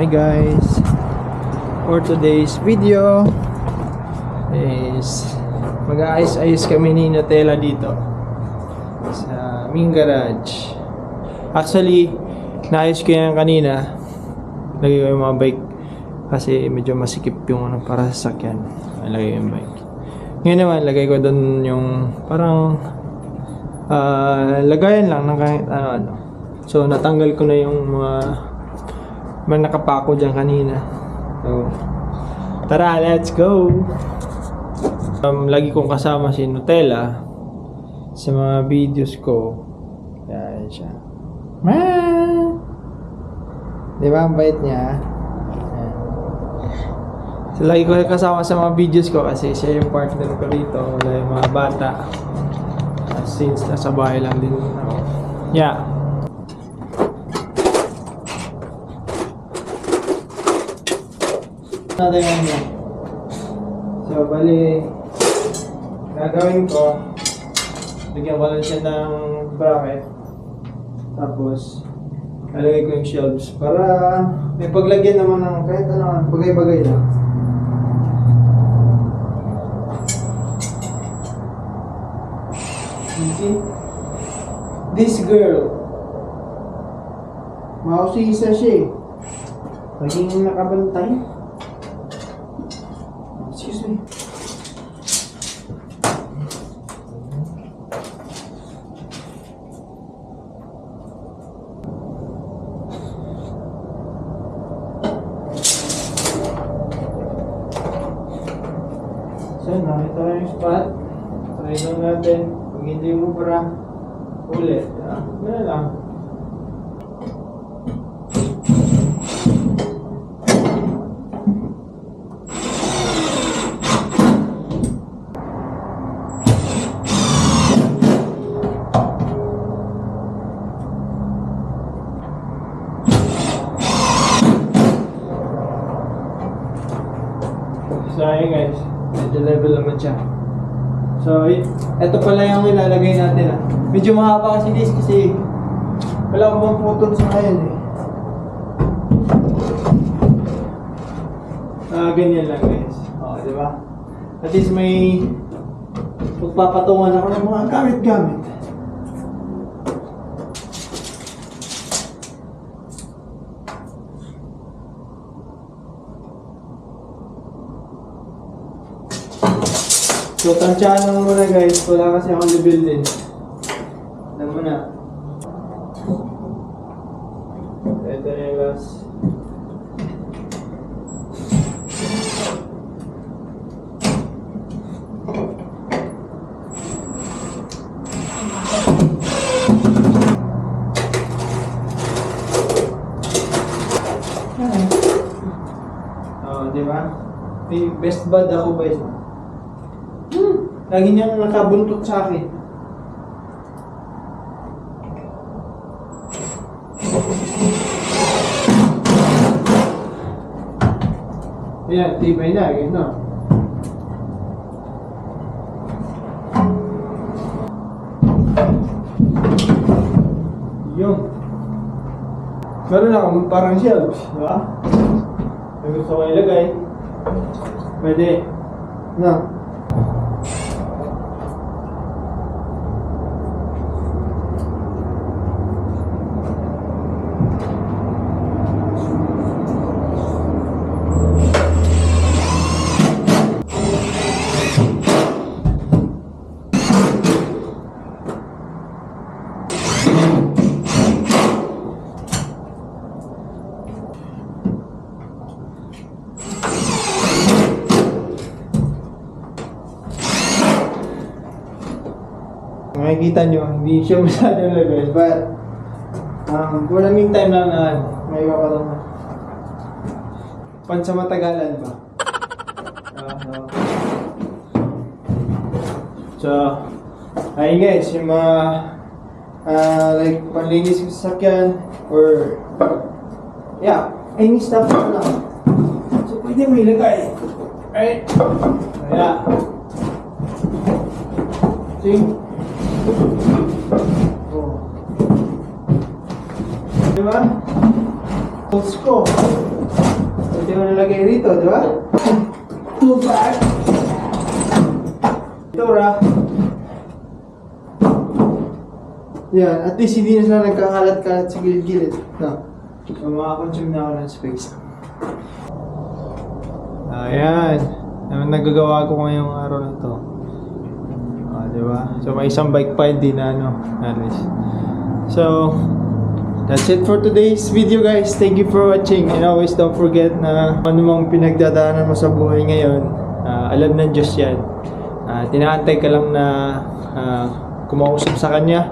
Hi guys! For today's video is mag-aayos-ayos kami ni Nutella dito sa aming garage. Actually, naayos ko yan kanina. Lagay ko yung mga bike kasi medyo masikip yung ano para sa sakyan. Lagay yung bike. Ngayon naman, lagay ko doon yung parang ah, lagayan lang ng kahit ano-ano. So, natanggal ko na yung mga may nakapako dyan kanina. So, tara, let's go! Um, lagi kong kasama si Nutella sa mga videos ko. Yan siya. Ma! Di ba ang bait niya? Yan. So, lagi ko kasama sa mga videos ko kasi siya yung partner ko dito. Wala yung mga bata. Since nasa bahay lang din ako. Yeah. Natin yan yan. So, bali, gagawin ko, lagyan ko lang siya ng bracket. Tapos, lalagay ko yung shelves para may paglagyan naman ng kahit ano, bagay-bagay lang. See? This girl, mausisa siya eh. Laging nakabantay. Excuse me. So, nakita yung spot. Try lang natin. Pag hindi mo para ulit. Ah, ganun lang. Ayun guys. Medyo level naman siya. So, eto pala yung ilalagay natin ah. Medyo mahaba kasi guys kasi wala ko bang putol sa ngayon eh. Ah, ganyan lang guys. O, di ba? At least may magpapatungan ako ng mga gamit-gamit. So, tansyahan lang muna guys. Wala kasi akong level din. Alam mo na. Ito na yung last. Oh, di ba? Best bud ako guys. Hmm. Lagi niyang nakabuntot sa akin. Ayan, tibay na, gano. Yung. Meron akong parang shelves, di ba? May gusto ko ilagay. Pwede. Na. Makikita nyo, hindi siya masyadong level, but um, malaming time lang na may iwakalong na. Pansamatagalan ba? Ah. so, ayun guys, yung mga ah, like panlinis sa sasakyan or yeah, any stuff lang. So, pwede mo ilagay. Right? Ayan. See? Oh. Di ba? Tools ko. Pwede mo nalagay rito, di ba? Tool bag. Ito, ra. Yan, at least hindi na sila nagkakalat-kalat sa gilid-gilid. No. So, makakonsume na ako ng space. Ayan. Ang nagagawa ko ngayong araw na to. Di ba? So, may isang bike pa hindi na ano, least. So, that's it for today's video guys. Thank you for watching. And always don't forget na ano mang pinagdadaanan mo sa buhay ngayon, ah, alam ng Diyos yan. Ah, tinaantay ka lang na ah, kumausap sa Kanya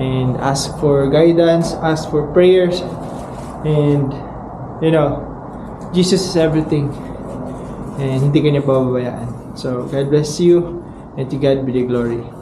and ask for guidance, ask for prayers, and you know, Jesus is everything. And hindi ka niya pababayaan. So, God bless you and to God be the glory.